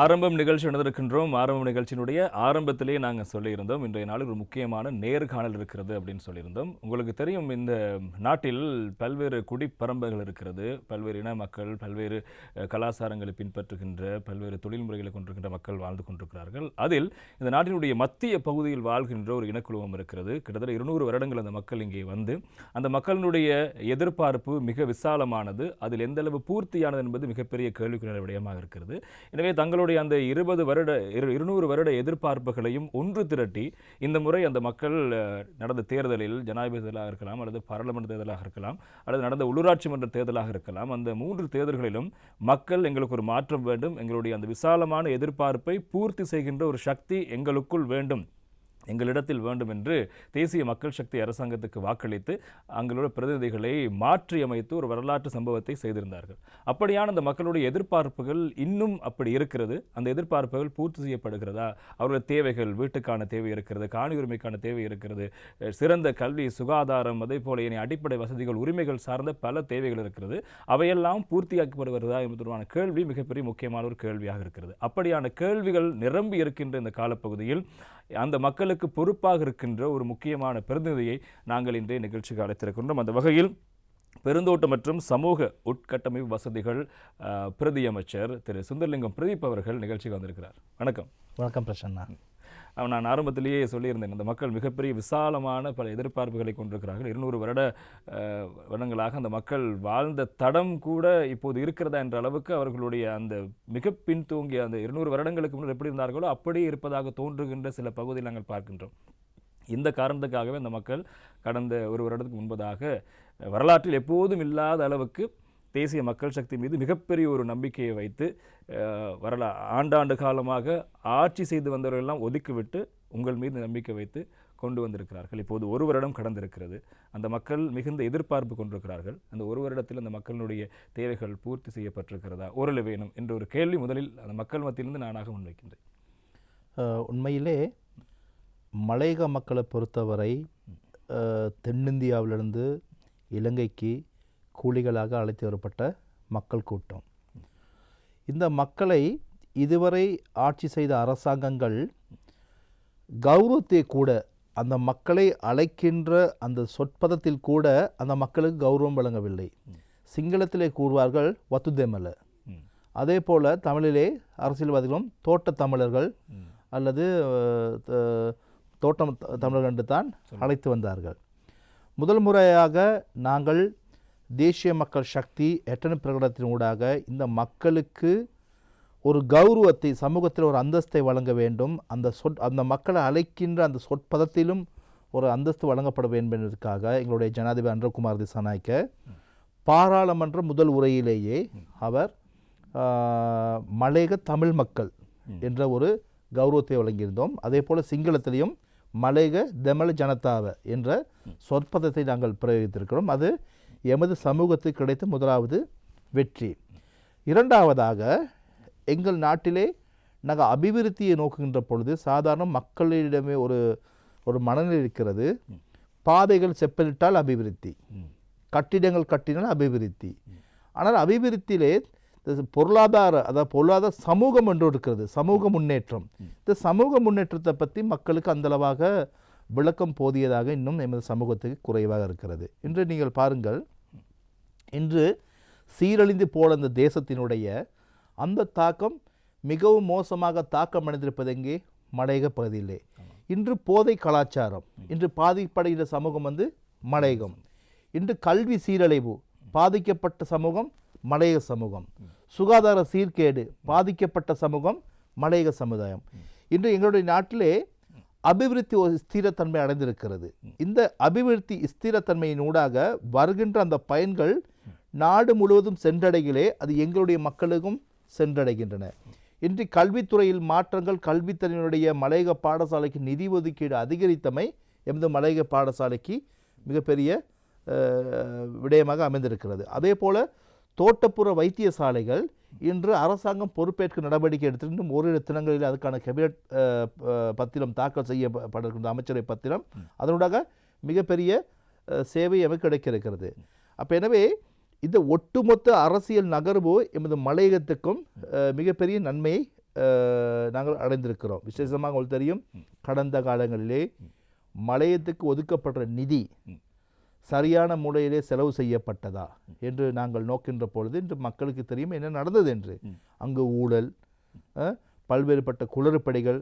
ஆரம்பம் நிகழ்ச்சி நடந்திருக்கின்றோம். ஆரம்ப நிகழ்ச்சியினுடைய ஆரம்பத்திலேயே நாங்கள் சொல்லியிருந்தோம். இன்றைய நாளில் ஒரு முக்கியமான நேர்காணல் இருக்கிறது அப்படின்னு சொல்லியிருந்தோம். உங்களுக்கு தெரியும் இந்த நாட்டில் பல்வேறு குடிப்பரம்புகள் இருக்கிறது. பல்வேறு இன மக்கள் பல்வேறு கலாச்சாரங்களை பின்பற்றுகின்ற பல்வேறு தொழில் முறைகளை கொண்டிருக்கின்ற மக்கள் வாழ்ந்து கொண்டிருக்கிறார்கள். அதில் இந்த நாட்டினுடைய மத்திய பகுதியில் வாழ்கின்ற ஒரு இனக்குழுவம் இருக்கிறது. கிட்டத்தட்ட இருநூறு வருடங்கள் அந்த மக்கள் இங்கே வந்து அந்த மக்களினுடைய எதிர்பார்ப்பு மிக விசாலமானது. அதில் எந்த அளவு பூர்த்தியானது என்பது மிகப்பெரிய கேள்விக்குரிய விடயமாக இருக்கிறது. எனவே தங்கள் தங்களுடைய அந்த இருபது வருட இரு இருநூறு வருட எதிர்பார்ப்புகளையும் ஒன்று திரட்டி இந்த முறை அந்த மக்கள் நடந்த தேர்தலில் ஜனாதிபதி தேர்தலாக இருக்கலாம் அல்லது பாராளுமன்ற தேர்தலாக இருக்கலாம் அல்லது நடந்த உள்ளூராட்சி மன்ற தேர்தலாக இருக்கலாம் அந்த மூன்று தேர்தல்களிலும் மக்கள் எங்களுக்கு ஒரு மாற்றம் வேண்டும் எங்களுடைய அந்த விசாலமான எதிர்பார்ப்பை பூர்த்தி செய்கின்ற ஒரு சக்தி எங்களுக்குள் வேண்டும். எங்களிடத்தில் வேண்டும் என்று தேசிய மக்கள் சக்தி அரசாங்கத்துக்கு வாக்களித்து அங்களுடைய பிரதிநிதிகளை மாற்றியமைத்து ஒரு வரலாற்று சம்பவத்தை செய்திருந்தார்கள். அப்படியான அந்த மக்களுடைய எதிர்பார்ப்புகள் இன்னும் அப்படி இருக்கிறது. அந்த எதிர்பார்ப்புகள் பூர்த்தி செய்யப்படுகிறதா? அவர்களுடைய தேவைகள் வீட்டுக்கான தேவை இருக்கிறது காணி உரிமைக்கான தேவை இருக்கிறது சிறந்த கல்வி சுகாதாரம் அதே போல இனி அடிப்படை வசதிகள் உரிமைகள் சார்ந்த பல தேவைகள் இருக்கிறது. அவையெல்லாம் பூர்த்தியாக்கப்படுகிறதா என்பதற்கான கேள்வி மிகப்பெரிய முக்கியமான ஒரு கேள்வியாக இருக்கிறது. அப்படியான கேள்விகள் நிரம்பி இருக்கின்ற இந்த காலப்பகுதியில் அந்த மக்களுக்கு பொறுப்பாக இருக்கின்ற ஒரு முக்கியமான பிரதிநிதியை நாங்கள் இன்றைய நிகழ்ச்சிக்கு அழைத்திருக்கின்றோம். அந்த வகையில் பெருந்தோட்டம் மற்றும் சமூக உட்கட்டமைப்பு வசதிகள் அஹ், பிரதி அமைச்சர் திரு சுந்தர்லிங்கம் பிரதீப் அவர்கள் நிகழ்ச்சிக்கு வந்திருக்கிறார். வணக்கம். வணக்கம் பிரசன்னா. நான் ஆரம்பத்திலேயே சொல்லியிருந்தேன். அந்த மக்கள் மிகப்பெரிய விசாலமான பல எதிர்பார்ப்புகளை கொண்டிருக்கிறார்கள். இருநூறு வருட வருடங்களாக அந்த மக்கள் வாழ்ந்த தடம் கூட இப்போது இருக்கிறதா என்ற அளவுக்கு அவர்களுடைய அந்த மிக பின்தூங்கிய அந்த இருநூறு வருடங்களுக்கு முன்னர் எப்படி இருந்தார்களோ அப்படியே இருப்பதாக தோன்றுகின்ற சில பகுதியில் நாங்கள் பார்க்கின்றோம். இந்த காரணத்துக்காகவே அந்த மக்கள் கடந்த ஒரு வருடத்துக்கு முன்பதாக வரலாற்றில் எப்போதும் இல்லாத அளவுக்கு தேசிய மக்கள் சக்தி மீது மிகப்பெரிய ஒரு நம்பிக்கையை வைத்து வரலா ஆண்டாண்டு காலமாக ஆட்சி செய்து வந்தவர்கள் எல்லாம் ஒதுக்கிவிட்டு உங்கள் மீது நம்பிக்கை வைத்து கொண்டு வந்திருக்கிறார்கள். இப்போது ஒரு வருடம் கடந்திருக்கிறது. அந்த மக்கள் மிகுந்த எதிர்பார்ப்பு கொண்டிருக்கிறார்கள். அந்த ஒரு வருடத்தில் அந்த மக்களுடைய தேவைகள் பூர்த்தி செய்யப்பட்டிருக்கிறதா? ஓரளவு வேணும் என்ற ஒரு கேள்வி முதலில் அந்த மக்கள் மத்தியிலிருந்து நானாக முன்வைக்கின்றேன். உண்மையிலே மலையக மக்களை பொறுத்தவரை தென்னிந்தியாவிலிருந்து இலங்கைக்கு கூலிகளாக அழைத்து வரப்பட்ட மக்கள் கூட்டம் இந்த மக்களை இதுவரை ஆட்சி செய்த அரசாங்கங்கள் கௌரவத்தை கூட அந்த மக்களை அழைக்கின்ற அந்த சொற்பதத்தில் கூட அந்த மக்களுக்கு கௌரவம் வழங்கவில்லை சிங்களத்திலே கூறுவார்கள் வத்துதேமல. அதே போல தமிழிலே அரசியல்வாதிகளும் தோட்ட தமிழர்கள். அல்லது தோட்டம் தமிழர்கள் என்று தான் அழைத்து வந்தார்கள் முதல் முறையாக நாங்கள் தேசிய மக்கள் சக்தி எட்டன பிரகடனத்தின் ஊடாக இந்த மக்களுக்கு ஒரு கௌரவத்தை சமூகத்தில் ஒரு அந்தஸ்தை வழங்க வேண்டும். அந்த சொற் அந்த மக்களை அழைக்கின்ற அந்த சொற்பதத்திலும் ஒரு அந்தஸ்து வழங்கப்பட வேண்டும் என்பதற்காக எங்களுடைய ஜனாதிபதி அன்றகுமார் திசாநாய்க்க பாராளுமன்ற முதல் உரையிலேயே அவர் மலையக தமிழ் மக்கள் என்ற ஒரு கௌரவத்தை வழங்கியிருந்தோம். அதே போல் சிங்களத்திலையும் மலையக தெமல ஜனதாவ என்ற சொற்பதத்தை நாங்கள் பிரயோகித்திருக்கிறோம். அது எமது சமூகத்துக்கு கிடைத்த முதலாவது வெற்றி. இரண்டாவதாக எங்கள் நாட்டிலே நாங்கள் அபிவிருத்தியை நோக்குகின்ற பொழுது சாதாரண மக்களிடமே ஒரு ஒரு மனநிலை இருக்கிறது. பாதைகள் செப்பலிட்டால் அபிவிருத்தி. கட்டிடங்கள் கட்டினால் அபிவிருத்தி. ஆனால் அபிவிருத்தியிலே பொருளாதார அதாவது பொருளாதார சமூகம் என்று இருக்கிறது சமூக முன்னேற்றம். இந்த சமூக முன்னேற்றத்தை பற்றி மக்களுக்கு அந்தளவாக விளக்கம் போதியதாக இன்னும் எமது சமூகத்துக்கு குறைவாக இருக்கிறது. இன்று நீங்கள் பாருங்கள் இன்று சீரழிந்து போன அந்த தேசத்தினுடைய அந்த தாக்கம் மிகவும் மோசமாக தாக்கம் அடைந்திருப்பது எங்கே? மலையக பகுதியிலே. இன்று போதை கலாச்சாரம் இன்று பாதிப்படைகிற சமூகம் வந்து மலையகம். இன்று கல்வி சீரழிவு பாதிக்கப்பட்ட சமூகம் மலையக சமூகம். சுகாதார சீர்கேடு பாதிக்கப்பட்ட சமூகம் மலையக சமுதாயம். இன்று எங்களுடைய நாட்டிலே அபிவிருத்தி ஒரு ஸ்திரத்தன்மை அடைந்திருக்கிறது. இந்த அபிவிருத்தி ஸ்திரத்தன்மையின் ஊடாக வருகின்ற அந்த பயன்கள் நாடு முழுவதும் சென்றடைகளே அது எங்களுடைய மக்களுக்கும் சென்றடைகின்றன. இன்று கல்வித்துறையில் மாற்றங்கள் கல்வித்துறையினுடைய மலையக பாடசாலைக்கு நிதி ஒதுக்கீடு அதிகரித்தமை எமது மலையக பாடசாலைக்கு மிகப்பெரிய விடயமாக அமைந்திருக்கிறது. அதே போல் தோட்டப்புற வைத்தியசாலைகள் இன்று அரசாங்கம் பொறுப்பேற்க நடவடிக்கை எடுத்து இன்னும் ஓரிரு தினங்களில் அதுக்கான கேபினட் பத்திரம் தாக்கல் செய்யப்பட்டிருக்கின்ற அமைச்சரை பத்திரம் அதனூடாக மிகப்பெரிய சேவை எமக்கு கிடைக்க இருக்கிறது அப்போ எனவே இந்த ஒட்டுமொத்த அரசியல் நகர்வு எமது மலையகத்துக்கும் மிகப்பெரிய நன்மையை நாங்கள் அடைந்திருக்கிறோம். விசேஷமாக உங்களுக்கு தெரியும் கடந்த காலங்களிலே மலையத்துக்கு ஒதுக்கப்படுற நிதி. சரியான முறையிலே செலவு செய்யப்பட்டதா என்று நாங்கள் நோக்கின்ற பொழுது இன்று மக்களுக்கு தெரியும் என்ன நடந்தது என்று. அங்கு ஊழல் பல்வேறுபட்ட குளறுபடிகள்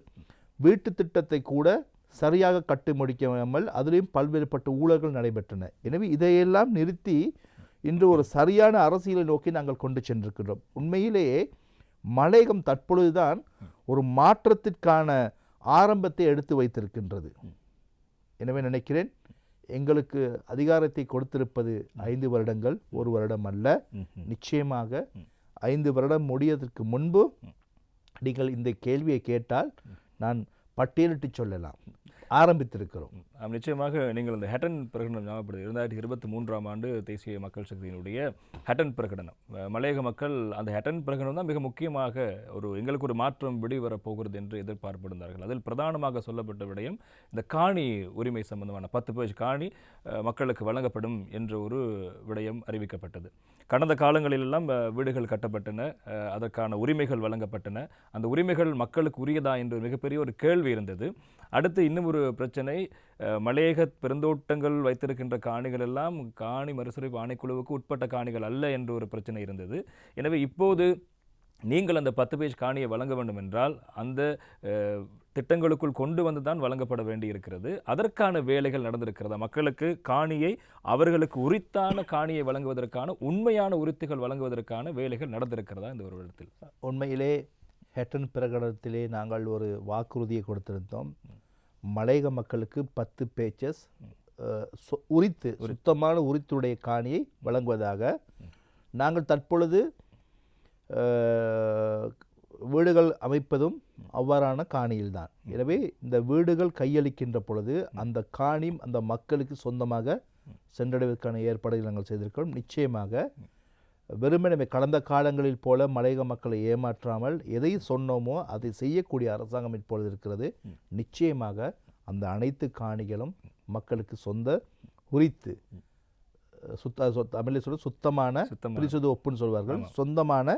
வீட்டு திட்டத்தை கூட சரியாக கட்டி முடிக்காமல் அதிலையும் பல்வேறுபட்ட ஊழல்கள் நடைபெற்றன. எனவே இதையெல்லாம் நிறுத்தி இன்று ஒரு சரியான அரசியலை நோக்கி நாங்கள் கொண்டு சென்றிருக்கிறோம் உண்மையிலேயே மலையகம் தற்பொழுதுதான் ஒரு மாற்றத்திற்கான ஆரம்பத்தை எடுத்து வைத்திருக்கின்றது. எனவே நினைக்கிறேன் எங்களுக்கு அதிகாரத்தை கொடுத்திருப்பது ஐந்து வருடங்கள் ஒரு வருடம் அல்ல. நிச்சயமாக ஐந்து வருடம் முடியதற்கு முன்பு நீங்கள் இந்த கேள்வியை கேட்டால் நான் பட்டியலிட்டு சொல்லலாம். ஆரம்பித்திருக்கிறோம். நிச்சயமாக நீங்கள் இந்த ஹட்டன் பிரகடனம் ஞாபகப்படுது இரண்டாயிரத்தி இருபத்தி மூன்றாம் ஆண்டு தேசிய மக்கள் சக்தியினுடைய ஹட்டன் பிரகடனம். மலையக மக்கள் அந்த ஹட்டன் பிரகடனம் தான் மிக முக்கியமாக ஒரு எங்களுக்கு ஒரு மாற்றம் வெளிவரப் போகிறது என்று எதிர்பார்ப்பிருந்தார்கள். அதில் பிரதானமாக சொல்லப்பட்ட விடயம் இந்த காணி உரிமை சம்பந்தமான பத்து பேஜ் காணி மக்களுக்கு வழங்கப்படும் என்ற ஒரு விடயம் அறிவிக்கப்பட்டது. கடந்த காலங்களிலெல்லாம் வீடுகள் கட்டப்பட்டன அதற்கான உரிமைகள் வழங்கப்பட்டன. அந்த உரிமைகள் மக்களுக்கு உரியதா என்று மிகப்பெரிய ஒரு கேள்வி இருந்தது. அடுத்து இன்னும் ஒரு பிரச்சனை மலையக பெருந்தோட்டங்கள் வைத்திருக்கின்ற காணிகள் எல்லாம் காணி மறுசீரமைப்பு ஆணைக்குழுவுக்கு உட்பட்ட காணிகள் அல்ல என்ற ஒரு பிரச்சனை இருந்தது. எனவே இப்போது நீங்கள் அந்த பத்து பேஜ் காணியை வழங்க வேண்டும் என்றால் அந்த திட்டங்களுக்குள் கொண்டு வந்து தான் வழங்கப்பட வேண்டி இருக்கிறது அதற்கான வேலைகள் நடந்திருக்கிறதா? மக்களுக்கு காணியை அவர்களுக்கு உரித்தான காணியை வழங்குவதற்கான உண்மையான உரித்துகள் வழங்குவதற்கான வேலைகள் நடந்திருக்கிறதா இந்த ஒரு இடத்தில் உண்மையிலே ஹெட்டன் பிரகடனத்திலே நாங்கள் ஒரு வாக்குறுதியை கொடுத்திருந்தோம். மலையக மக்களுக்கு பத்து பேச்சஸ் உரித்து சுத்தமான உரித்துடைய காணியை வழங்குவதாக நாங்கள் தற்பொழுது வீடுகள் அமைப்பதும் அவ்வாறான காணியில்தான். எனவே இந்த வீடுகள் கையளிக்கின்ற பொழுது அந்த காணி அந்த மக்களுக்கு சொந்தமாக சென்றடைவதற்கான ஏற்பாடுகள் நாங்கள் செய்திருக்கிறோம். நிச்சயமாக வெறுமனே கடந்த காலங்களில் போல மலையக மக்களை ஏமாற்றாமல் எதை சொன்னோமோ அதை செய்யக்கூடிய அரசாங்கம் இப்பொழுது இருக்கிறது. நிச்சயமாக அந்த அனைத்து காணிகளும் மக்களுக்கு சொந்த உரித்து சுத்த சொத் தமிழில் சொல்ல சுத்தமான. பிரிசுது ஒப்புன்னு சொல்வார்கள். சொந்தமான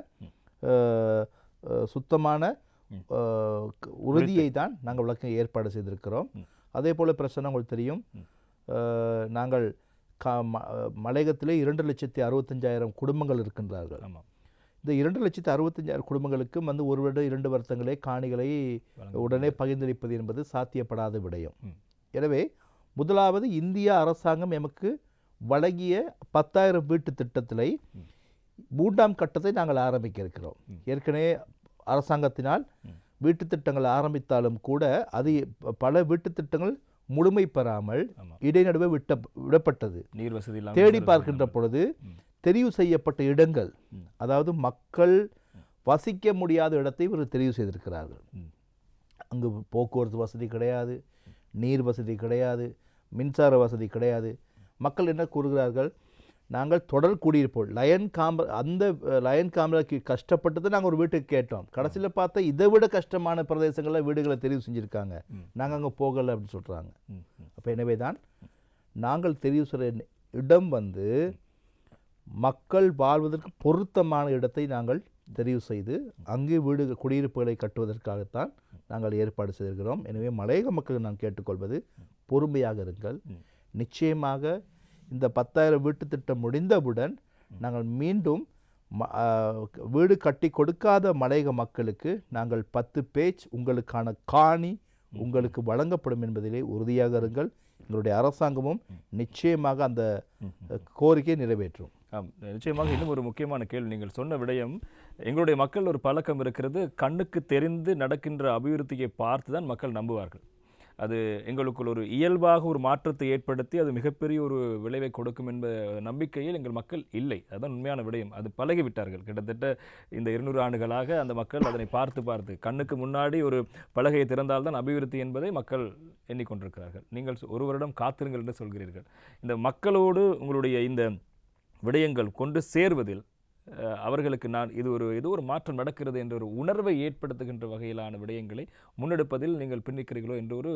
சுத்தமான உறுதியை தான் நாங்கள் விளக்க ஏற்பாடு செய்திருக்கிறோம். அதே போல பிரச்சனை உங்களுக்கு தெரியும். நாங்கள் கா மலையகத்திலே இரண்டு லட்சத்தி அறுபத்தஞ்சாயிரம் குடும்பங்கள் இருக்கின்றார்கள். ஆமாம். இந்த இரண்டு லட்சத்தி அறுபத்தஞ்சாயிரம் குடும்பங்களுக்கும் வந்து ஒரு வருடம் இரண்டு வருடங்களே காணிகளை உடனே பகிர்ந்தளிப்பது என்பது சாத்தியப்படாத விடயம். எனவே முதலாவது இந்திய அரசாங்கம் எமக்கு வழங்கிய பத்தாயிரம் வீட்டு திட்டத்திலே மூன்றாம் கட்டத்தை நாங்கள் ஆரம்பிக்க இருக்கிறோம். ஏற்கனவே அரசாங்கத்தினால் வீட்டு திட்டங்கள் ஆரம்பித்தாலும் கூட அது பல வீட்டு திட்டங்கள் முழுமை பெறாமல். இடைநடுவே விட்ட விடப்பட்டது. நீர் வசதி தேடி பார்க்கின்ற பொழுது தெரிவு செய்யப்பட்ட இடங்கள் அதாவது மக்கள் வசிக்க முடியாத இடத்தை இவர் தெரிவு செய்திருக்கிறார்கள். அங்கு போக்குவரத்து வசதி கிடையாது நீர் வசதி கிடையாது மின்சார வசதி கிடையாது. மக்கள் என்ன கூறுகிறார்கள்? நாங்கள் தொடர் குடியிருப்போம். லயன் காம்ப அந்த லயன் காமராக்கு கஷ்டப்பட்டது நாங்கள் ஒரு வீட்டுக்கு கேட்டோம். கடைசியில் பார்த்தா இதை விட கஷ்டமான பிரதேசங்களில் வீடுகளை தெரிவு செஞ்சுருக்காங்க. நாங்கள் அங்கே போகலை அப்படின்னு சொல்கிறாங்க. அப்போ எனவே தான் நாங்கள் தெரிவு செய்கிற இடம் வந்து மக்கள் வாழ்வதற்கு பொருத்தமான இடத்தை நாங்கள் தெரிவு செய்து அங்கே வீடு குடியிருப்புகளை கட்டுவதற்காகத்தான் நாங்கள் ஏற்பாடு செய்திருக்கிறோம். எனவே மலையக மக்கள் நான் கேட்டுக்கொள்வது பொறுமையாக இருங்கள். நிச்சயமாக இந்த பத்தாயிரம் வீட்டு திட்டம் முடிந்தவுடன் நாங்கள் மீண்டும் வீடு கட்டி கொடுக்காத மலையக மக்களுக்கு நாங்கள் பத்து பேஜ் உங்களுக்கான காணி உங்களுக்கு வழங்கப்படும் என்பதிலே உறுதியாக இருங்கள். எங்களுடைய அரசாங்கமும் நிச்சயமாக அந்த கோரிக்கையை நிறைவேற்றும். ஆம் நிச்சயமாக இன்னும் ஒரு முக்கியமான கேள்வி. நீங்கள் சொன்ன விடயம் எங்களுடைய மக்கள் ஒரு பழக்கம் இருக்கிறது. கண்ணுக்கு தெரிந்து நடக்கின்ற அபிவிருத்தியை பார்த்து தான் மக்கள் நம்புவார்கள். அது எங்களுக்குள் ஒரு இயல்பாக ஒரு மாற்றத்தை ஏற்படுத்தி அது மிகப்பெரிய ஒரு விளைவை கொடுக்கும் என்ப நம்பிக்கையில் எங்கள் மக்கள் இல்லை. அதுதான் உண்மையான விடயம். அது பழகிவிட்டார்கள். கிட்டத்தட்ட இந்த இருநூறு ஆண்டுகளாக அந்த மக்கள் அதனை பார்த்து பார்த்து கண்ணுக்கு முன்னாடி ஒரு பலகையை திறந்தால்தான் அபிவிருத்தி என்பதை மக்கள் எண்ணிக்கொண்டிருக்கிறார்கள். நீங்கள் ஒரு வருடம் காத்திருங்கள் என்று சொல்கிறீர்கள். இந்த மக்களோடு உங்களுடைய இந்த விடயங்கள் கொண்டு சேர்வதில் அவர்களுக்கு நான் இது ஒரு ஏதோ ஒரு மாற்றம் நடக்கிறது என்ற ஒரு உணர்வை ஏற்படுத்துகின்ற வகையிலான விடயங்களை முன்னெடுப்பதில் நீங்கள் பின்னிக்கிறீர்களோ என்ற ஒரு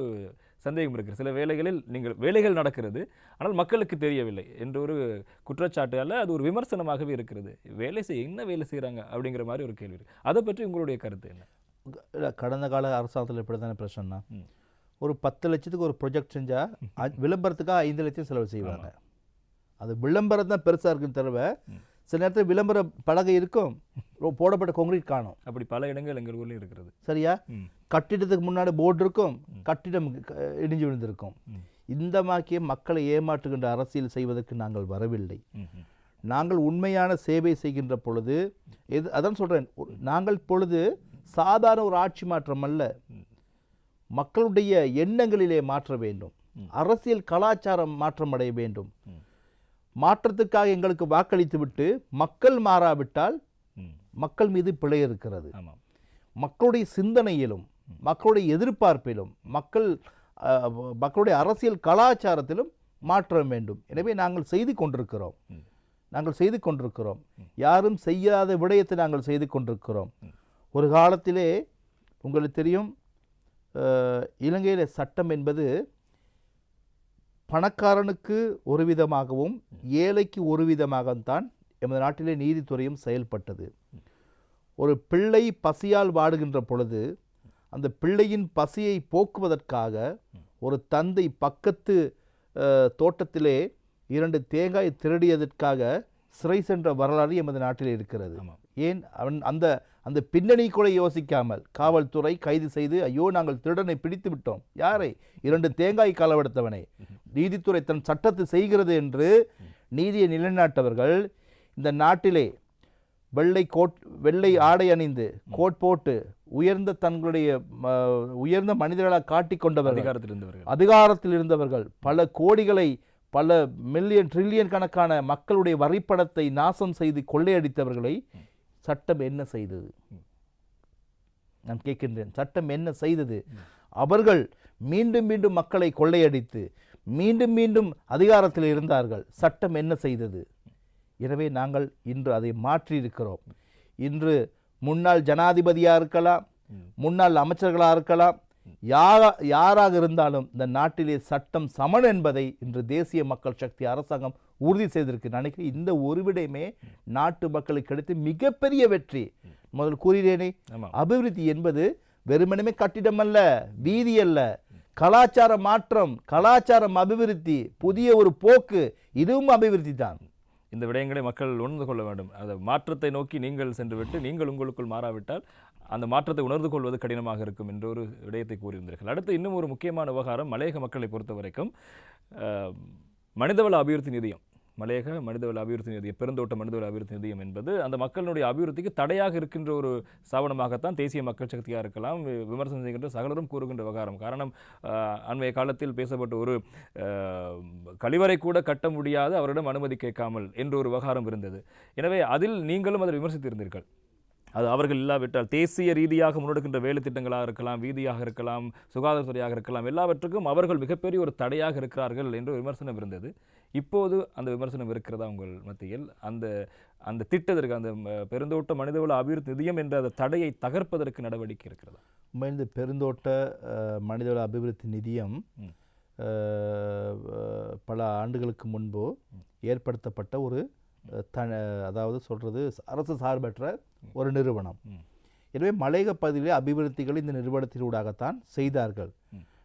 சந்தேகம் இருக்கிறது. சில வேளைகளில் நீங்கள் வேலைகள் நடக்கிறது ஆனால் மக்களுக்கு தெரியவில்லை என்ற ஒரு குற்றச்சாட்டு அல்ல அது ஒரு விமர்சனமாகவே இருக்கிறது. வேலை செய்ய என்ன வேலை செய்கிறாங்க அப்படிங்கிற மாதிரி ஒரு கேள்வி இருக்கு. அதை பற்றி உங்களுடைய கருத்து என்ன? இல்ல, கடந்த கால அரசாங்கத்தில் இப்படி தானே பிரச்சனைனா. ஒரு பத்து லட்சத்துக்கு ஒரு ப்ரொஜெக்ட் செஞ்சால் விளம்பரத்துக்காக ஐந்து லட்சம் செலவு செய்வாங்க. அது விளம்பரம் தான் பெருசாக இருக்குன்னு தவிர சில நேரத்தில் விளம்பர பலகை இருக்கும். போடப்பட்ட கான்கிரீட் காணும். அப்படி பல இடங்கள் எங்கள் ஊர்லயும் இருக்கிறது. சரியா. கட்டிடத்துக்கு முன்னாடி போர்டு இருக்கும். கட்டிடம் இடிஞ்சு விழுந்திருக்கும். இந்த மாக்கிய மக்களை ஏமாற்றுகின்ற அரசியல் செய்வதற்கு நாங்கள் வரவில்லை. நாங்கள் உண்மையான சேவை செய்கின்ற பொழுது எது அதான் சொல்கிறேன் நாங்கள் பொழுது சாதாரண ஒரு ஆட்சி மாற்றம் அல்ல. மக்களுடைய எண்ணங்களிலே மாற்ற வேண்டும். அரசியல் கலாச்சாரம் மாற்றம் அடைய வேண்டும். மாற்றத்துக்காக எங்களுக்கு வாக்களித்து விட்டு மக்கள் மாறாவிட்டால். மக்கள் மீது பிழை இருக்கிறது. மக்களுடைய சிந்தனையிலும் மக்களுடைய எதிர்பார்ப்பிலும் மக்கள் மக்களுடைய அரசியல் கலாச்சாரத்திலும் மாற்றம் வேண்டும். எனவே நாங்கள் செய்து கொண்டிருக்கிறோம். நாங்கள் செய்து கொண்டிருக்கிறோம். யாரும் செய்யாத விடயத்தை நாங்கள் செய்து கொண்டிருக்கிறோம். ஒரு காலத்திலே உங்களுக்கு தெரியும் இலங்கையில சட்டம் என்பது பணக்காரனுக்கு ஒரு விதமாகவும் ஏழைக்கு ஒரு விதமாகத்தான் எமது நாட்டிலே நீதித்துறையும் செயல்பட்டது. ஒரு பிள்ளை பசியால் வாடுகின்ற பொழுது அந்த பிள்ளையின் பசியை போக்குவதற்காக ஒரு தந்தை பக்கத்து தோட்டத்திலே இரண்டு தேங்காய் திருடியதற்காக சிறை சென்ற வரலாறு எமது நாட்டில் இருக்கிறது. ஆமாம். ஏன் அவன் அந்த அந்த பின்னணி கூட யோசிக்காமல் காவல்துறை கைது செய்து ஐயோ நாங்கள் திருடனை பிடித்து விட்டோம். யாரை? இரண்டு தேங்காய் களவெடுத்தவனை நீதித்துறை தன் சட்டத்தை செய்கிறது என்று நீதியை நிலைநாட்டவர்கள் இந்த நாட்டிலே வெள்ளை கோட் வெள்ளை ஆடை அணிந்து கோட் போட்டு உயர்ந்த தங்களுடைய உயர்ந்த மனிதர்களாக காட்டிக் கொண்டவர்கள் அதிகாரத்தில் இருந்தவர்கள். அதிகாரத்தில் இருந்தவர்கள் பல கோடிகளை பல மில்லியன் ட்ரில்லியன் கணக்கான மக்களுடைய வரிப்பணத்தை நாசம் செய்து கொள்ளையடித்தவர்களை சட்டம் என்ன செய்தது? நான் கேட்கின்றேன். சட்டம் என்ன செய்தது? அவர்கள் மீண்டும் மீண்டும் மக்களை கொள்ளையடித்து மீண்டும் மீண்டும் அதிகாரத்தில் இருந்தார்கள். சட்டம் என்ன செய்தது? எனவே நாங்கள் இன்று அதை மாற்றி இருக்கிறோம் இன்று முன்னாள் ஜனாதிபதியாக இருக்கலாம் முன்னாள் அமைச்சர்களாக இருக்கலாம் யாரா யாராக இருந்தாலும் இந்த நாட்டிலே சட்டம் சமன் என்பதை இன்று தேசிய மக்கள் சக்தி அரசாங்கம் உறுதி செய்திருக்கு. நான் நினைக்கிறேன் இந்த ஒரு விடயமே நாட்டு மக்களுக்கு கிடைத்த மிகப்பெரிய வெற்றி. முதல் கூறினேனே அபிவிருத்தி என்பது வெறுமனமே கட்டிடம் அல்ல வீதி அல்ல. கலாச்சார மாற்றம் கலாச்சாரம் அபிவிருத்தி புதிய ஒரு போக்கு இதுவும் அபிவிருத்தி தான். இந்த விடயங்களை மக்கள் உணர்ந்து கொள்ள வேண்டும். அந்த மாற்றத்தை நோக்கி நீங்கள் சென்றுவிட்டு நீங்கள் உங்களுக்குள் மாறாவிட்டால் அந்த மாற்றத்தை உணர்ந்து கொள்வது கடினமாக இருக்கும் என்ற ஒரு விடயத்தை கூறியிருந்தீர்கள் அடுத்து இன்னும் ஒரு முக்கியமான விவகாரம் மலையக மக்களை பொறுத்த வரைக்கும் மனிதவள அபிவிருத்தி நிதியம். மலையக மனிதவள அபிவிருத்தி நிதியம் பெருந்தோட்ட மனிதவள அபிவிருத்தி நிதியம் என்பது அந்த மக்களுடைய அபிவிருத்திக்கு தடையாக இருக்கின்ற ஒரு ஸ்தாபனமாகத்தான் தேசிய மக்கள் சக்தியாக இருக்கலாம். விமர்சனம் செய்கின்ற சகலரும் கூறுகின்ற விவகாரம். காரணம் அண்மைய காலத்தில் பேசப்பட்ட ஒரு கழிவறை கூட கட்ட முடியாது அவரிடம் அனுமதி கேட்காமல் என்ற ஒரு விவகாரம் இருந்தது. எனவே அதில் நீங்களும் அதை விமர்சித்திருந்தீர்கள். அது அவர்கள் இல்லாவிட்டால் தேசிய ரீதியாக முன்னெடுக்கின்ற வேலை திட்டங்களாக இருக்கலாம் வீதியாக இருக்கலாம் சுகாதாரத்துறையாக இருக்கலாம் எல்லாவற்றுக்கும் அவர்கள் மிகப்பெரிய ஒரு தடையாக இருக்கிறார்கள் என்ற ஒரு விமர்சனம் இருந்தது. இப்போது அந்த விமர்சனம் இருக்கிறதா உங்கள் மத்தியில்? அந்த அந்த திட்டத்திற்கு அந்த பெருந்தோட்ட மனிதவள அபிவிருத்தி நிதியம் என்ற அந்த தடையை தகர்ப்பதற்கு நடவடிக்கை இருக்கிறதா? உண்மையில் இந்த பெருந்தோட்ட மனிதவள அபிவிருத்தி நிதியம் பல ஆண்டுகளுக்கு முன்பு ஏற்படுத்தப்பட்ட ஒரு த அதாவது சொல்றது அரசு சார்பற்ற ஒரு நிறுவனம். எனவே மலையக பகுதியிலே அபிவிருத்திகள் இந்த நிறுவனத்தினூடாகத்தான் செய்தார்கள்.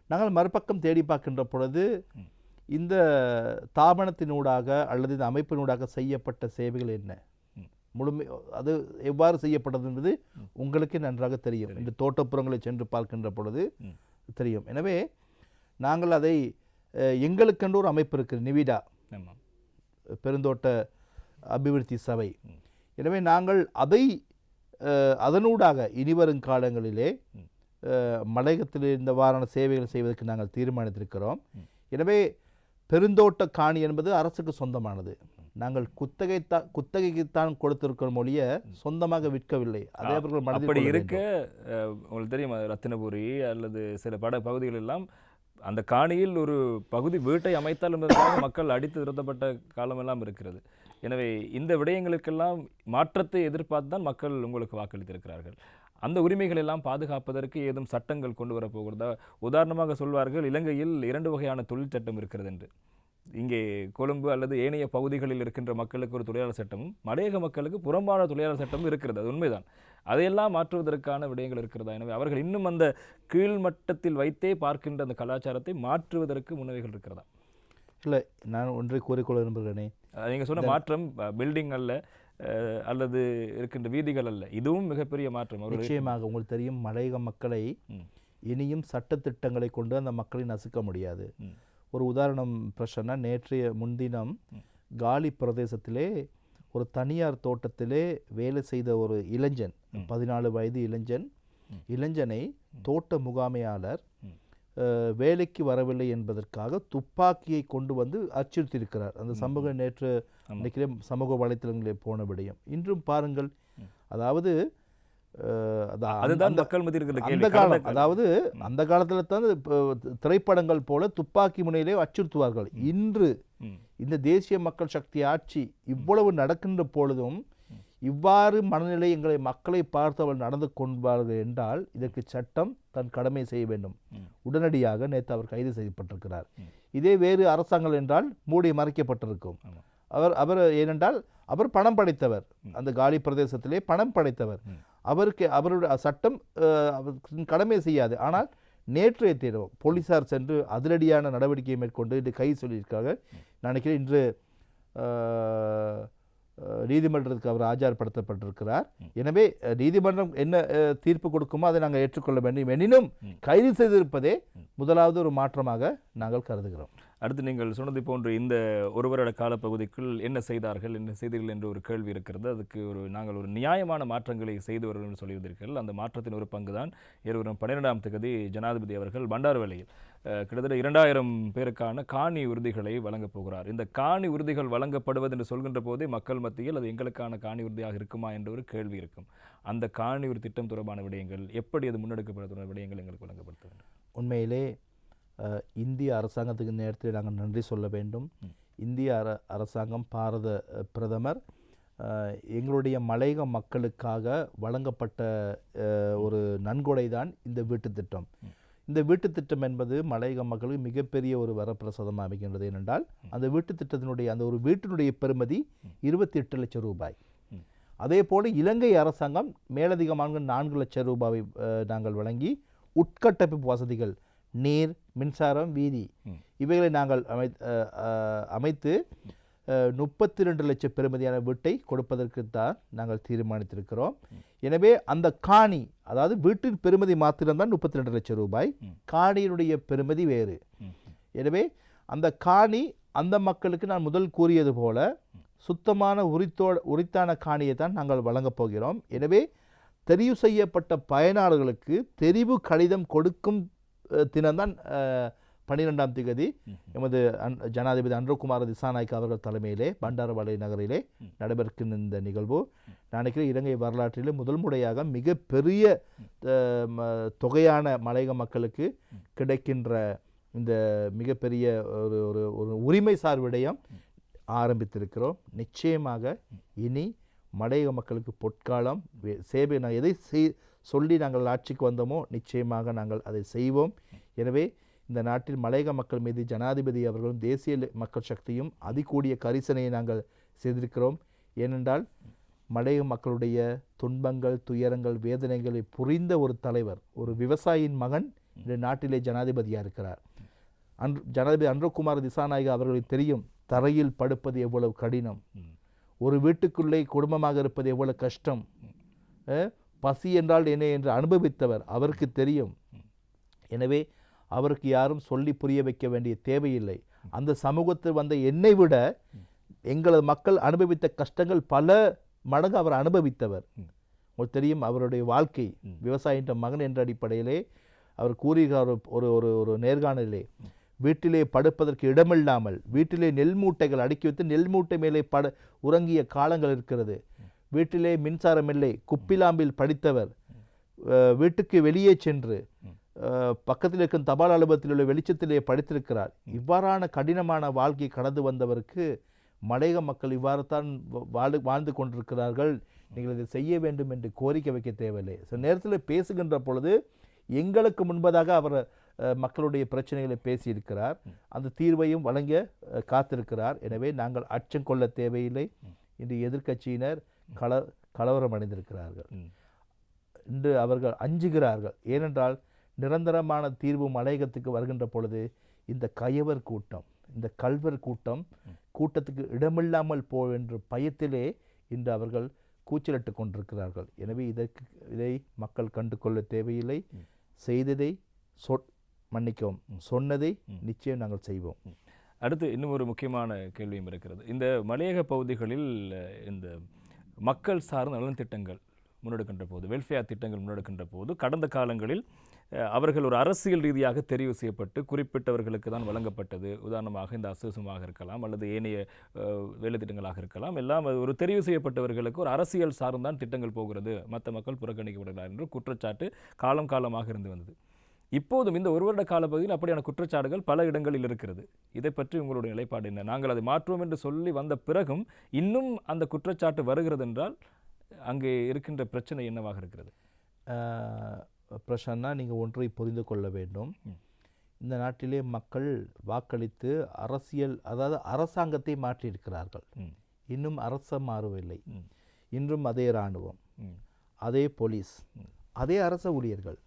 நாங்கள் மறுபக்கம் தேடி பார்க்கின்ற பொழுது. இந்த தாபனத்தினூடாக அல்லது இந்த அமைப்பினூடாக செய்யப்பட்ட சேவைகள் என்ன. முழுமை அது எவ்வாறு செய்யப்பட்டது என்பது உங்களுக்கு நன்றாக தெரியும். இந்த தோட்டப்புறங்களை சென்று பார்க்கின்ற பொழுது. தெரியும். எனவே நாங்கள் அதை எங்களுக்கென்று ஒரு அமைப்பு இருக்குது நிவிடா. பெருந்தோட்ட அபிவிருத்தி சபை. எனவே நாங்கள் அதை அதனூடாக இனிவரும் காலங்களிலே மலையகத்தில் இந்த வாரான சேவைகள் செய்வதற்கு நாங்கள் தீர்மானித்திருக்கிறோம். எனவே பெருந்தோட்ட காணி என்பது அரசுக்கு சொந்தமானது. நாங்கள் குத்தகை தான் குத்தகைக்குத்தான் கொடுத்திருக்கிறோம் ஒழிய சொந்தமாக விற்கவில்லை. அதை அவர்கள் அப்படி இருக்க உங்களுக்கு தெரியும் ரத்தினபுரி அல்லது சில பட பகுதிகள் எல்லாம் அந்த காணியில் ஒரு பகுதி வீட்டை அமைத்தால் என்பதற்காக மக்கள் அடித்து நிறுத்தப்பட்ட காலமெல்லாம் இருக்கிறது. எனவே இந்த விடயங்களுக்கெல்லாம் மாற்றத்தை எதிர்பார்த்து தான் மக்கள் உங்களுக்கு வாக்களித்திருக்கிறார்கள். அந்த உரிமைகள் எல்லாம் பாதுகாப்பதற்கு ஏதும் சட்டங்கள் கொண்டு வரப்போகிறதா உதாரணமாக சொல்வார்கள் இலங்கையில் இரண்டு வகையான தொழில் சட்டம் இருக்கிறது என்று. இங்கே கொழும்பு அல்லது ஏனைய பகுதிகளில் இருக்கின்ற மக்களுக்கு ஒரு தொழிலாளர் சட்டமும் மலையக மக்களுக்கு புறம்பான தொழிலாளர் சட்டமும் இருக்கிறது அது உண்மைதான். அதையெல்லாம் மாற்றுவதற்கான விடயங்கள் இருக்கிறதா? எனவே அவர்கள் இன்னும் அந்த கீழ் மட்டத்தில் வைத்தே பார்க்கின்ற அந்த கலாச்சாரத்தை மாற்றுவதற்கு முன்னவைகள் இருக்கிறதா? இல்லை நான் ஒன்றை கூறிக்கொள்ள விரும்புகிறேனே. அஹ் நீங்க சொன்ன மாற்றம் பில்டிங் அல்ல அல்லது இருக்கின்ற வீதிகள் அல்ல. இதுவும் மிகப்பெரிய மாற்றம். நிச்சயமாக உங்களுக்கு தெரியும் மலையக மக்களை. இனியும் சட்டத்திட்டங்களை கொண்டு அந்த மக்களை நசுக்க முடியாது. ஒரு உதாரணம் பிரச்சனை நேற்றைய முன்தினம் காலி பிரதேசத்திலே ஒரு தனியார் தோட்டத்திலே வேலை செய்த ஒரு இளைஞன் பதினாலு வயது இளைஞன் இளைஞனை தோட்ட முகாமையாளர் வேலைக்கு வரவில்லை என்பதற்காக துப்பாக்கியை கொண்டு வந்து அச்சுறுத்தியிருக்கிறார். அந்த சமூகம் நேற்று நினைக்கிறேன் சமூக வலைத்தளங்களில் போன விடயம். இன்றும் பாருங்கள். அதாவது அந்த- காலம் அதாவது அந்த காலத்துல தான் திரைப்படங்கள் போல துப்பாக்கி முனையிலே அச்சுறுத்துவார்கள். இன்று. இந்த தேசிய மக்கள் சக்தி ஆட்சி இவ்வளவு நடக்கின்ற பொழுதும் இவ்வாறு மனநிலை எங்களை மக்களை பார்த்து அவள் நடந்து கொள்வார்கள் என்றால் இதற்கு சட்டம் தன் கடமை செய்ய வேண்டும். உடனடியாக நேற்று அவர் கைது செய்யப்பட்டிருக்கிறார். இதே வேறு அரசாங்கம் என்றால் மூடி மறைக்கப்பட்டிருக்கும். அவர் அவர் ஏனென்றால் அவர் பணம் படைத்தவர். அந்த காலி பிரதேசத்திலே பணம் படைத்தவர். அவருக்கு அவருடைய சட்டம் கடமை செய்யாது. ஆனால் நேற்றைய தினம் போலீசார் சென்று அதிரடியான நடவடிக்கையை மேற்கொண்டு இன்று கை சொல்லியிருக்காங்க நான் நினைக்கிறேன் இன்று நீதிமன்றத்துக்கு அவர் ஆஜர்படுத்தப்பட்டிருக்கிறார். எனவே நீதிமன்றம் என்ன தீர்ப்பு கொடுக்குமோ அதை நாங்கள் ஏற்றுக்கொள்ள வேண்டும் எனினும் கைது செய்திருப்பதே முதலாவது ஒரு மாற்றமாக நாங்கள் கருதுகிறோம். அடுத்து நீங்கள் சொன்னது போன்று இந்த ஒரு வருட காலப்பகுதிக்குள் என்ன செய்தார்கள் என்ன செய்தீர்கள் என்ற ஒரு கேள்வி இருக்கிறது. அதுக்கு ஒரு நாங்கள் ஒரு நியாயமான மாற்றங்களை செய்து வருகிறோம் என்று சொல்லியிருந்தீர்கள். அந்த மாற்றத்தின் ஒரு பங்கு தான் இருவரும் பன்னிரெண்டாம் தேதி ஜனாதிபதி அவர்கள் பண்டாரவளையில் அஹ், கிட்டத்தட்ட இரண்டாயிரம் பேருக்கான காணி உறுதிகளை வழங்கப் போகிறார். இந்த காணி உறுதிகள் வழங்கப்படுவது என்று சொல்கின்ற போதே மக்கள் மத்தியில் அது எங்களுக்கான காணி உறுதியாக இருக்குமா என்ற ஒரு கேள்வி இருக்கும். அந்த காணி ஒரு திட்டம் தொடர்பான விடயங்கள் எப்படி அது முன்னெடுக்கப்படுவது தொடர்பான விடயங்கள் எங்களுக்கு வழங்கப்படுத்த வேண்டும்? உண்மையிலே இந்திய அரசாங்கத்துக்கு நேரத்தில் நாங்கள் நன்றி சொல்ல வேண்டும். இந்திய அர அரசாங்கம் பாரத பிரதமர் எங்களுடைய மலையக மக்களுக்காக வழங்கப்பட்ட ஒரு நன்கொடை தான் இந்த வீட்டு திட்டம். இந்த வீட்டு திட்டம் என்பது மலையக மக்களுக்கு மிகப்பெரிய ஒரு வரப்பிரசாதமாக அமைக்கின்றது ஏனென்றால் அந்த வீட்டு திட்டத்தினுடைய அந்த ஒரு வீட்டினுடைய பெறுமதி இருபத்தி எட்டு லட்சம் ரூபாய். அதே போல இலங்கை அரசாங்கம் மேலதிகமாக நான்கு லட்சம் ரூபாவை நாங்கள் வழங்கி உட்கட்டமைப்பு வசதிகள் நீர் மின்சாரம் வீதி இவைகளை நாங்கள் அமைத்து முப்பத்தி ரெண்டு லட்சம் பெறுமதியான வீட்டை கொடுப்பதற்கு தான் நாங்கள் தீர்மானித்திருக்கிறோம். எனவே அந்த காணி அதாவது வீட்டின் பெறுமதி மாத்திரம்தான் முப்பத்தி ரெண்டு லட்சம் ரூபாய். காணியினுடைய பெறுமதி வேறு. எனவே அந்த காணி அந்த மக்களுக்கு நான் முதல் கூறியது போல சுத்தமான உரித்தோ உரித்தான காணியை தான் நாங்கள் வழங்கப் போகிறோம். எனவே தெரிவு செய்யப்பட்ட பயனாளர்களுக்கு தெரிவு கடிதம் கொடுக்கும் தினம்தான் பன்னிரெண்டாம் திகதி எமது அன் ஜனாதிபதி அன்ரோகுமார் திசாநாயக் அவர்கள் தலைமையிலே பண்டாரவாளை நகரிலே நடைபெறுகின்ற இந்த நிகழ்வு. நான் நினைக்கிறேன் இலங்கை வரலாற்றிலே முதல் முறையாக மிகப்பெரிய அஹ், ம- தொகையான மலையக மக்களுக்கு கிடைக்கின்ற இந்த மிகப்பெரிய ஒரு ஒரு ஒரு உரிமை சார் விடயம் ஆரம்பித்திருக்கிறோம். நிச்சயமாக இனி மலையக மக்களுக்கு பொற்காலம் சேவை நான் எதை செய் சொல்லி நாங்கள் ஆட்சிக்கு வந்தோமோ நிச்சயமாக நாங்கள் அதை செய்வோம். எனவே இந்த நாட்டில் மலையக மக்கள் மீது ஜனாதிபதி அவர்களும் தேசிய மக்கள் சக்தியும் அதிகூடிய கரிசனையை நாங்கள் செய்திருக்கிறோம். ஏனென்றால் மலையக மக்களுடைய துன்பங்கள் துயரங்கள் வேதனைகளை புரிந்த ஒரு தலைவர் ஒரு விவசாயியின் மகன் இந்த நாட்டிலே ஜனாதிபதியாக இருக்கிறார். அன்று ஜனாதிபதி அன்றகுமார் திசாநாயகா அவர்களுக்கு தெரியும் தரையில் படுப்பது எவ்வளவு கடினம். ஒரு வீட்டுக்குள்ளே குடும்பமாக இருப்பது எவ்வளவு கஷ்டம். பசி என்றால் என்ன என்று அனுபவித்தவர் அவருக்கு தெரியும். எனவே அவருக்கு யாரும் சொல்லி புரிய வைக்க வேண்டிய தேவையில்லை. அந்த சமூகத்தில் வந்த என்னை விட எங்களது மக்கள் அனுபவித்த கஷ்டங்கள் பல மடங்கு அவர் அனுபவித்தவர். உங்களுக்கு தெரியும் அவருடைய வாழ்க்கை விவசாயின்ற மகன் என்ற அடிப்படையிலே அவர் கூறுகிறார் ஒரு- ஒரு ஒரு நேர்காணலிலே வீட்டிலே படுப்பதற்கு இடமில்லாமல் வீட்டிலே நெல் மூட்டைகள் அடுக்கி வைத்து நெல் மூட்டை மேலே பட உறங்கிய காலங்கள் இருக்கிறது. வீட்டிலே மின்சாரம் இல்லை குப்பிலாம்பில் படித்தவர். வீட்டுக்கு வெளியே சென்று பக்கத்தில் இருக்கும் தபால் அலுவலகத்தில் உள்ள வெளிச்சத்திலே படித்திருக்கிறார். இவ்வாறான கடினமான வாழ்க்கை கடந்து வந்தவருக்கு மலையக மக்கள் இவ்வாறு தான் வாழ்ந்து வாழ்ந்து கொண்டிருக்கிறார்கள். நீங்கள் இதை செய்ய வேண்டும் என்று கோரிக்கை வைக்க தேவையில்லை. சில நேரத்தில் பேசுகின்ற பொழுது எங்களுக்கு முன்பதாக அவர் மக்களுடைய பிரச்சனைகளை பேசியிருக்கிறார். அந்த தீர்வையும் வழங்க காத்திருக்கிறார். எனவே நாங்கள் அச்சம் கொள்ள தேவையில்லை. இன்று எதிர்க்கட்சியினர் கல கலவரம் அடைந்திருக்கிறார்கள். இன்று அவர்கள் அஞ்சுகிறார்கள். ஏனென்றால் நிரந்தரமான தீர்வு மலையகத்துக்கு வருகின்ற பொழுது இந்த கயவர் கூட்டம் இந்த கல்வர் கூட்டம் கூட்டத்துக்கு இடமில்லாமல் போ என்ற பயத்திலே இன்று அவர்கள் கூச்சலிட்டு கொண்டிருக்கிறார்கள். எனவே இதற்கு இதை மக்கள் கண்டு கொள்ள தேவையில்லை செய்ததை சொ மன்னிக்கவும். சொன்னதை நிச்சயம் நாங்கள் செய்வோம். அடுத்து இன்னும் ஒரு முக்கியமான கேள்வியும் இருக்கிறது. இந்த மலையக பகுதிகளில் இந்த மக்கள் சார்ந்த நலன் திட்டங்கள் முன்னெடுக்கின்ற போது வெல்ஃபேர் திட்டங்கள் முன்னெடுக்கின்ற போது கடந்த காலங்களில் அவர்கள் ஒரு அரசியல் ரீதியாக தெரிவு செய்யப்பட்டு குறிப்பிட்டவர்களுக்கு தான் வழங்கப்பட்டது. உதாரணமாக இந்த அசோசமாக இருக்கலாம் அல்லது ஏனைய வேலைத்திட்டங்களாக இருக்கலாம். எல்லாம் ஒரு தெரிவு செய்யப்பட்டவர்களுக்கு ஒரு அரசியல் சார்ந்தான் திட்டங்கள் போகிறது. மற்ற மக்கள் புறக்கணிக்கப்படுகிறார் என்று குற்றச்சாட்டு காலம் காலமாக இருந்து வந்தது. இப்போதும் இந்த ஒரு வருட காலப்பகுதியில் அப்படியான குற்றச்சாட்டுகள் பல இடங்களில் இருக்கிறது. இதை பற்றி உங்களுடைய நிலைப்பாடு என்ன? நாங்கள் அதை மாற்றுவோம் என்று சொல்லி வந்த பிறகும் இன்னும் அந்த குற்றச்சாட்டு வருகிறது என்றால் அங்கே இருக்கின்ற பிரச்சனை என்னவாக இருக்கிறது? ஆஹ், பிரசன்னா நீங்கள் ஒன்றை புரிந்து கொள்ள வேண்டும். இந்த நாட்டிலே மக்கள் வாக்களித்து அரசியல் அதாவது அரசாங்கத்தை மாற்றியிருக்கிறார்கள். இன்னும் அரசம் மாறவில்லை இன்றும் அதே இராணுவம். அதே போலீஸ். அதே அரச ஊழியர்கள்.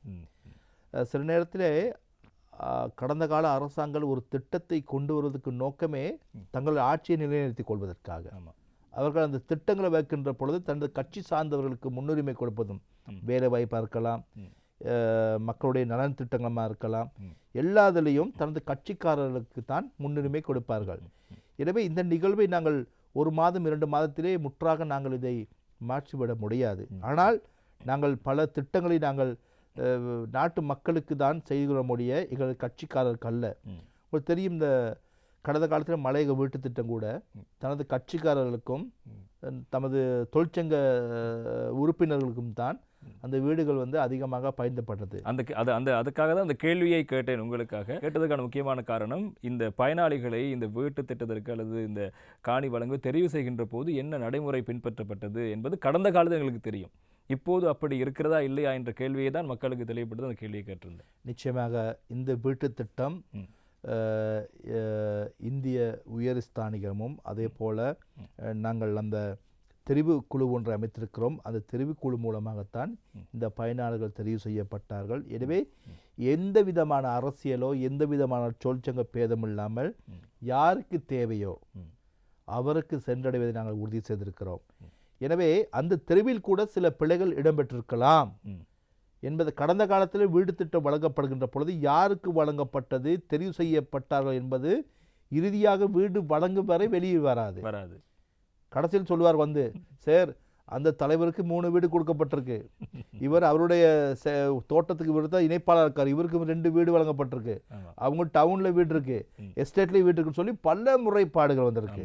சில நேரத்தில் கடந்த கால அரசாங்கம் ஒரு திட்டத்தை கொண்டு வருவதற்கு நோக்கமே தங்கள் ஆட்சியை நிலைநிறுத்திக் கொள்வதற்காக. அவர்கள் அந்த திட்டங்களை வைக்கின்ற பொழுது தனது கட்சி சார்ந்தவர்களுக்கு முன்னுரிமை கொடுப்பதும் வேலை வாய்ப்பாக இருக்கலாம். மக்களுடைய நலன் திட்டங்களாக இருக்கலாம். ம். எல்லாதிலையும் தனது கட்சிக்காரர்களுக்கு தான் முன்னுரிமை கொடுப்பார்கள். எனவே இந்த நிகழ்வை நாங்கள் ஒரு மாதம் இரண்டு மாதத்திலே முற்றாக நாங்கள் இதை மாற்றிவிட முடியாது. ஆனால் நாங்கள் பல திட்டங்களை நாங்கள் நாட்டு மக்களுக்கு தான் செய்து முடிய எங்கள் கட்சிக்காரருக்கு அல்ல. உங்களுக்கு தெரியும் இந்த கடந்த காலத்தில் மலையக வீட்டு திட்டம் கூட தனது கட்சிக்காரர்களுக்கும் தமது தொழிற்சங்க உறுப்பினர்களுக்கும் தான் அந்த வீடுகள் வந்து அதிகமாக பயன்பட்டது அந்த அது அந்த அதுக்காக தான் அந்த கேள்வியை கேட்டேன் உங்களுக்காக. கேட்டதுக்கான முக்கியமான காரணம் இந்த பயனாளிகளை இந்த வீட்டு திட்டத்திற்கு அல்லது இந்த காணி வழங்க தெரிவு செய்கின்ற போது என்ன நடைமுறை பின்பற்றப்பட்டது என்பது கடந்த காலத்தில் எங்களுக்கு தெரியும். இப்போது அப்படி இருக்கிறதா இல்லையா என்ற கேள்வியை தான் மக்களுக்கு தெளிவுபடுத்த அந்த கேள்வியை கேட்டிருந்தேன். நிச்சயமாக இந்த வீட்டு திட்டம் இந்திய உயர் ஸ்தானிகமும் அதே போல நாங்கள் அந்த தெரிவு குழு ஒன்று அமைத்திருக்கிறோம். அந்த தெரிவுக்குழு மூலமாகத்தான் இந்த பயனாளர்கள் தெரிவு செய்யப்பட்டார்கள். எனவே எந்த விதமான அரசியலோ எந்த விதமான தொழிற்சங்க பேதம் இல்லாமல் யாருக்கு தேவையோ அவருக்கு சென்றடைவதை நாங்கள் உறுதி செய்திருக்கிறோம். எனவே அந்த தெருவில் கூட சில பிழைகள் இடம்பெற்றிருக்கலாம் என்பது கடந்த காலத்தில் வீடு திட்டம் வழங்கப்படுகின்ற பொழுது யாருக்கு வழங்கப்பட்டது தெரிவு செய்யப்பட்டார்கள் என்பது இறுதியாக வீடு வழங்கும் வரை வெளியே வராது. வராது. கடைசியில் சொல்லுவார் வந்து சார் அந்த தலைவருக்கு மூணு வீடு கொடுக்கப்பட்டிருக்கு இவர் அவருடைய செ- தோட்டத்துக்கு தான் இணைப்பாளர் இருக்கார் இவருக்கு ரெண்டு வீடு வழங்கப்பட்டிருக்கு. அவங்க டவுனில் வீடு இருக்கு. எஸ்டேட்லேயும் வீடு இருக்குன்னு சொல்லி பல முறைப்பாடுகள் வந்திருக்கு.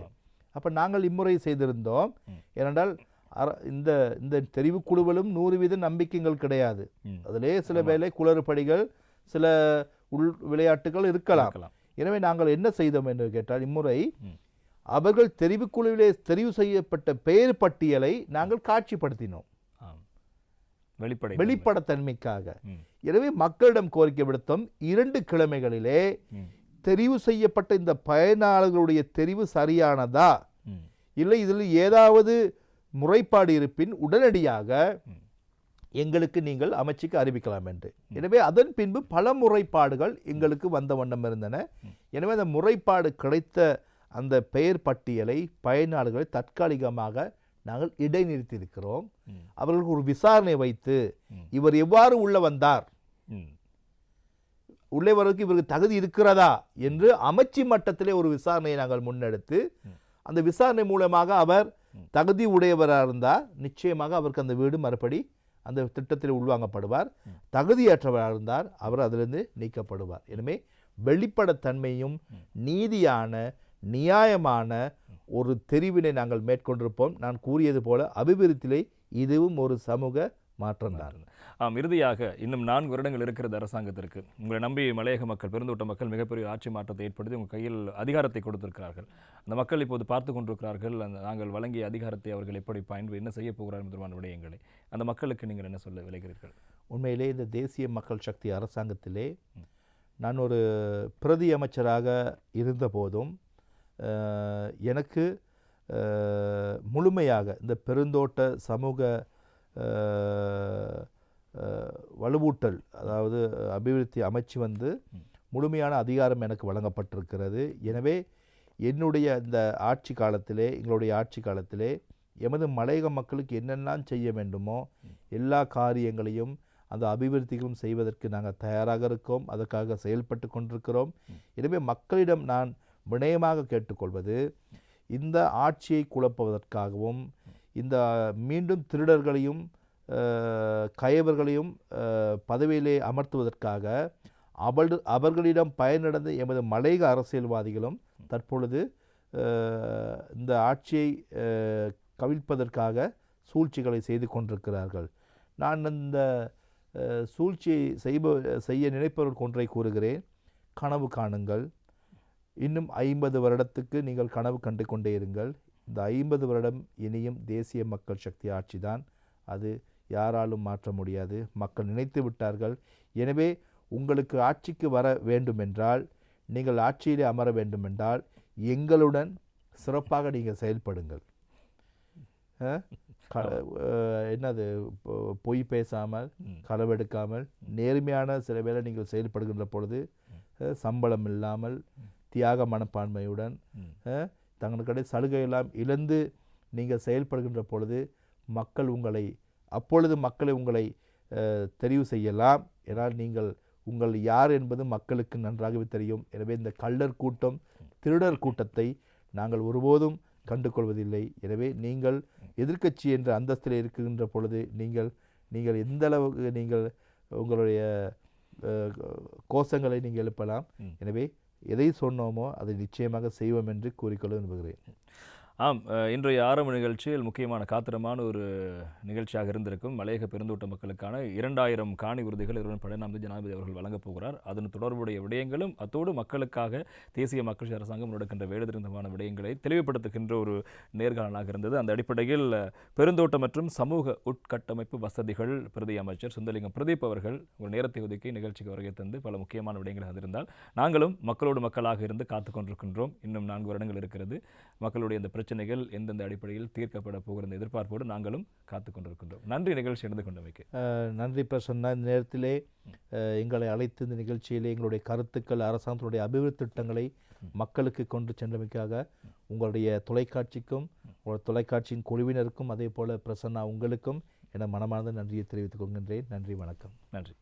அப்போ நாங்கள் இம்முறை செய்திருந்தோம் ஏனென்றால் அர- இந்த இந்த தெரிவுக்குழுவிலும் நூறு வீத நம்பிக்கைகள் கிடையாது. அதிலே சில வேலை குளறுபடிகள் சில உள் விளையாட்டுகள் இருக்கலாம். எனவே நாங்கள் என்ன செய்தோம் என்று கேட்டால் இம்முறை. அவர்கள் தெரிவுக்குழுவிலே தெரிவு செய்யப்பட்ட பெயர் பட்டியலை நாங்கள் காட்சிப்படுத்தினோம். வெளிப்படை வெளிப்படத்தன்மைக்காக. எனவே மக்களிடம் கோரிக்கை விடுத்தோம் இரண்டு கிழமைகளிலே. தெரிவு செய்யப்பட்ட இந்த பயனாளர்களுடைய தெரிவு சரியானதா. இல்லை இதில் ஏதாவது முறைப்பாடு இருப்பின் உடனடியாக. எங்களுக்கு நீங்கள் அமைச்சுக்கு அறிவிக்கலாம் என்று எனவே அதன் பின்பு பல முறைப்பாடுகள் எங்களுக்கு வந்த வண்ணம் இருந்தன எனவே அந்த முறைப்பாடு கிடைத்த அந்த பெயர் பட்டியலை பயனாளர்களை தற்காலிகமாக நாங்கள் இடைநிறுத்தியிருக்கிறோம். ம். அவர்களுக்கு ஒரு விசாரணை வைத்து. இவர் எவ்வாறு உள்ள வந்தார். உள்ளே வருவதற்கு இவருக்கு தகுதி இருக்கிறதா? என்று அமைச்சு மட்டத்திலே ஒரு விசாரணையை நாங்கள் முன்னெடுத்து அந்த விசாரணை மூலமாக அவர் தகுதி உடையவராக இருந்தால் நிச்சயமாக அவருக்கு அந்த வீடு மறுபடி அந்த திட்டத்தில் உள்வாங்கப்படுவார். தகுதியற்றவராக இருந்தார் அவர் அதிலிருந்து நீக்கப்படுவார். எனவே வெளிப்படைத்தன்மையும் நீதியான நியாயமான ஒரு தெரிவினை நாங்கள் மேற்கொண்டிருப்போம். நான் கூறியது போல அபிவிருத்தியிலே இதுவும் ஒரு சமூக மாற்றம்தான். ஆம் இறுதியாக இன்னும் நான்கு வருடங்கள் இருக்கிறது அரசாங்கத்திற்கு. உங்களை நம்பி மலையக மக்கள் பெருந்தோட்ட மக்கள் மிகப்பெரிய ஆட்சி மாற்றத்தை ஏற்படுத்தி உங்கள் கையில் அதிகாரத்தை கொடுத்திருக்கிறார்கள். அந்த மக்கள் இப்போது பார்த்து கொண்டிருக்கிறார்கள். அந்த நாங்கள் வழங்கிய அதிகாரத்தை அவர்கள் எப்படி பயன்பு என்ன செய்ய போகிறார்கள் என்பதான விடயங்களை அந்த மக்களுக்கு நீங்கள் என்ன சொல்ல விளைகிறீர்கள்? உண்மையிலே இந்த தேசிய மக்கள் சக்தி அரசாங்கத்திலே நான் ஒரு பிரதி அமைச்சராக இருந்தபோதும் எனக்கு முழுமையாக இந்த பெருந்தோட்ட சமூக வலுவூட்டல் அதாவது அபிவிருத்தி அமைச்சு வந்து முழுமையான அதிகாரம் எனக்கு வழங்கப்பட்டிருக்கிறது. எனவே என்னுடைய இந்த ஆட்சி காலத்திலே எங்களுடைய ஆட்சி காலத்திலே எமது மலையக மக்களுக்கு என்னெல்லாம் செய்ய வேண்டுமோ எல்லா காரியங்களையும் அந்த அபிவிருத்திகளும் செய்வதற்கு நாங்கள் தயாராக இருக்கோம். அதற்காக செயல்பட்டு கொண்டிருக்கிறோம். எனவே மக்களிடம் நான் வினயமாக கேட்டுக்கொள்வது இந்த ஆட்சியை குழப்புவதற்காகவும் இந்த மீண்டும் திருடர்களையும் கயவர்களையும் பதவியிலே அமர்த்துவதற்காக அவள் அவர்களிடம் பயனடைந்த எமது மலையக அரசியல்வாதிகளும் தற்பொழுது இந்த ஆட்சியை கவிழ்ப்பதற்காக சூழ்ச்சிகளை செய்து கொண்டிருக்கிறார்கள். நான் இந்த சூழ்ச்சியை செய்ப செய்ய நினைப்பவர்கள் ஒன்றை கூறுகிறேன். கனவு காணுங்கள். இன்னும் ஐம்பது வருடத்துக்கு நீங்கள் கனவு கண்டு கொண்டே இருங்கள். இந்த ஐம்பது வருடம் இனியும் தேசிய மக்கள் சக்தி ஆட்சிதான் அது யாராலும் மாற்ற முடியாது. மக்கள் நினைத்து விட்டார்கள். எனவே உங்களுக்கு ஆட்சிக்கு வர வேண்டுமென்றால் நீங்கள் ஆட்சியிலே அமர வேண்டுமென்றால் எங்களுடன் சிறப்பாக நீங்கள் செயல்படுங்கள். என்னது? பொய் பேசாமல் களவெடுக்காமல் நேர்மையான சில வேளை நீங்கள் செயல்படுகின்ற பொழுது சம்பளம் இல்லாமல் தியாக மனப்பான்மையுடன் தங்களுடைய சலுகையெல்லாம் இழந்து நீங்கள் செயல்படுகின்ற பொழுது மக்கள் உங்களை அப்பொழுது மக்களை உங்களை தெரிவு செய்யலாம். ஏனால் நீங்கள் உங்கள் யார் என்பது மக்களுக்கு நன்றாகவே தெரியும். எனவே இந்த கள்ளர் கூட்டம் திருடர் கூட்டத்தை நாங்கள் ஒருபோதும் கண்டுகொள்வதில்லை. எனவே நீங்கள் எதிர்க்கட்சி என்ற அந்தஸ்தில் இருக்கின்ற பொழுது நீங்கள் நீங்கள் எந்த அளவுக்கு நீங்கள் உங்களுடைய கோஷங்களை நீங்கள் எழுப்பலாம். எனவே எதை சொன்னோமோ அதை நிச்சயமாக செய்வோம் என்று கூறிக்கொள்ள விரும்புகிறேன். ஆம் இன்றைய ஆரம்ப நிகழ்ச்சியில் முக்கியமான காத்திரமான ஒரு நிகழ்ச்சியாக இருந்திருக்கும் மலையக பெருந்தோட்ட மக்களுக்கான இரண்டாயிரம் காணி உறுதிகள் இருவரும் பதினாம் ஜனாதிபதி அவர்கள் வழங்கப் போகிறார். அதன் தொடர்புடைய விடயங்களும் அத்தோடு மக்களுக்காக தேசிய மக்கள் அரசாங்கம் நடக்கின்ற வேடுதிருந்தமான விடயங்களை தெளிவுபடுத்துகின்ற ஒரு நேர்காணலாக இருந்தது. அந்த அடிப்படையில் பெருந்தோட்டம் மற்றும் சமூக உட்கட்டமைப்பு வசதிகள் பிரதி அமைச்சர் சுந்தலிங்கம் பிரதீப் அவர்கள் ஒரு நேரத்தை ஒதுக்கி நிகழ்ச்சிக்கு வருகை தந்து பல முக்கியமான விடயங்கள் இருந்தால் நாங்களும் மக்களோடு மக்களாக இருந்து காத்து கொண்டிருக்கின்றோம். இன்னும் நான்கு வருடங்கள் இருக்கிறது. மக்களுடைய இந்த பிரச்சனைகள் எந்தெந்த அடிப்படையில் தீர்க்கப்பட போகிற எதிர்பார்ப்போடு நாங்களும் காத்து கொண்டிருக்கின்றோம். நன்றி நிகழ்ச்சி நடந்து கொண்டமைக்கு. நன்றி பிரசன்னா இந்த நேரத்திலே எங்களை அழைத்து இந்த நிகழ்ச்சியிலே எங்களுடைய கருத்துக்கள் அரசாங்கத்தினுடைய அபிவிருத்தி திட்டங்களை மக்களுக்கு கொண்டு சென்றமைக்காக உங்களுடைய தொலைக்காட்சிக்கும் உங்கள் தொலைக்காட்சியின் குழுவினருக்கும் அதே போல பிரசன்னா உங்களுக்கும் என மனமார்ந்த நன்றியை தெரிவித்துக் கொள்கின்றேன். நன்றி வணக்கம். நன்றி.